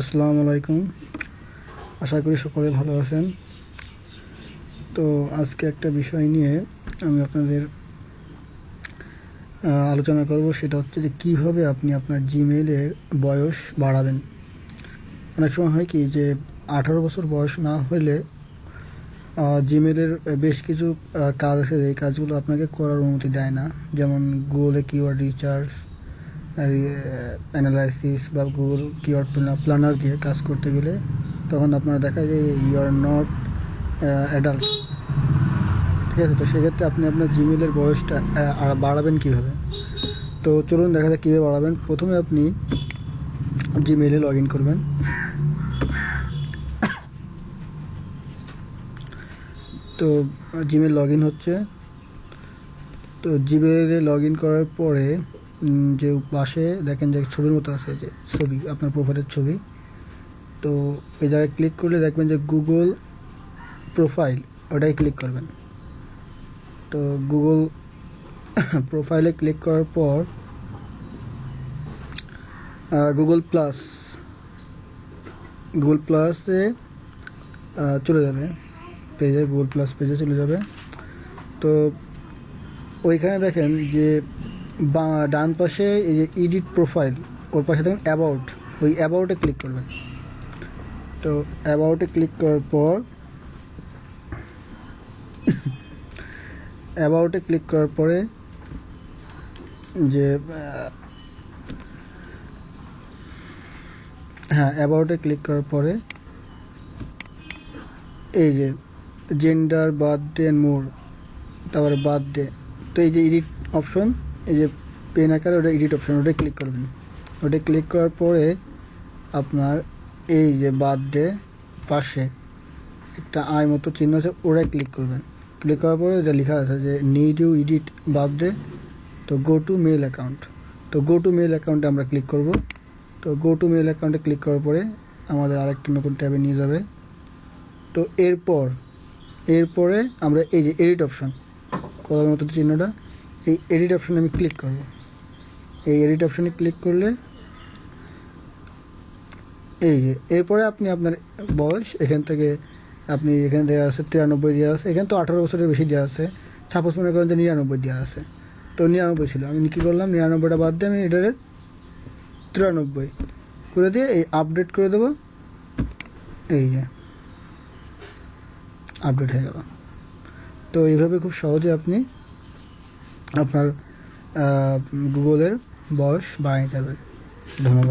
আসসালামু আলাইকুম। আশা করি সকলে ভালো আছেন। তো আজকে একটা বিষয় নিয়ে আমি আপনাদের আলোচনা করব। সেটা হচ্ছে যে কীভাবে আপনি আপনার জিমেইলের বয়স বাড়াবেন। অনেক সময় হয় কি যে আঠারো বছর বয়স না হলে জিমেলের বেশ কিছু কাজ আছে এই কাজগুলো আপনাকে করার অনুমতি দেয় না। যেমন গুগলে কিওয়ার্ড রিচার্জ অ্যানালাইসিস বা গুগল কিওয়ার্ড প্ল্যানার দিয়ে কাজ করতে গেলে তখন আপনার দেখা যায় ইউ আর নট অ্যাডাল্ট ঠিক আছে? তো সেক্ষেত্রে আপনি আপনার জিমেলের বয়সটা বাড়াবেন কীভাবে? তো চলুন দেখা যায় কীভাবে বাড়াবেন। প্রথমে আপনি জিমেলে লগ ইন করবেন। তো জিমেল লগ ইন হচ্ছে। তো জিমেলে লগ ইন করার পরে যে পাশে দেখেন যে ছবির মতো আছে যে ছবি, আপনার প্রোফাইলের ছবি। তো এই জায়গায় ক্লিক করলে দেখবেন যে গুগল প্রোফাইল ওটাই ক্লিক করবেন। তো গুগল প্রোফাইলে ক্লিক করার পর গুগল প্লাস গুগল প্লাসে চলে যাবে। পেজে গুগল প্লাস পেজে চলে যাবে। তো ওইখানে দেখেন যে বা ডান পাশে এই যে এডিট প্রোফাইল ওর পাশে দেখুন অ্যাবাউট ওই অ্যাবাউটে ক্লিক করবেন। তো অ্যাবাউটে ক্লিক করার পর অ্যাবাউটে ক্লিক করার পরে যে হ্যাঁ অ্যাবাউটে ক্লিক করার পরে এই যে জেন্ডার বার্থডে মোর তারপরে বার্থডে তো এই যে এডিট অপশন এই যে পেন আকারে ওটা এডিট অপশন ওটা ক্লিক করবেন। ওটা ক্লিক করার পরে আপনার এই যে বার্থডে পাশে একটা আয় মতো চিহ্ন আছে, ওটাই ক্লিক করবেন। ক্লিক করার পরে এটা লেখা আছে যে নিড ইউ এডিট বার্থডে তো গো টু মেল অ্যাকাউন্ট তো গো টু মেল অ্যাকাউন্টে আমরা ক্লিক করব। তো গো টু মেল অ্যাকাউন্টে ক্লিক করার পরে আমাদের আরেকটা নতুন ট্যাবে নিয়ে যাবে। তো এরপর, এরপরে আমরা এই যে এডিট অপশন কলার মতো চিহ্নটা এই এডিট অপশনে আমি ক্লিক করব। এই এডিট অপশনে ক্লিক করলে এই যে, এরপরে আপনি আপনার বয়স, এখান থেকে আপনি এখান থেকে আছে তিরানব্বই দেওয়া আছে, এখানে তো আঠারো বছরের বেশি দেওয়া আছে। সাপোজ মনে করেন যে নিরানব্বই দেওয়া আছে। তো নিরানব্বই ছিল। আমি কী করলাম? নিরানব্বইটা বাদ দিয়ে আমি এটারে তিরানব্বই করে দিয়ে এই আপডেট করে দেবো। এই যে আপডেট হয়ে গেল। তো এইভাবে খুব সহজে আপনি আপনার গুগলের বয়স বাড়াই যাবে ধন্যবাদ।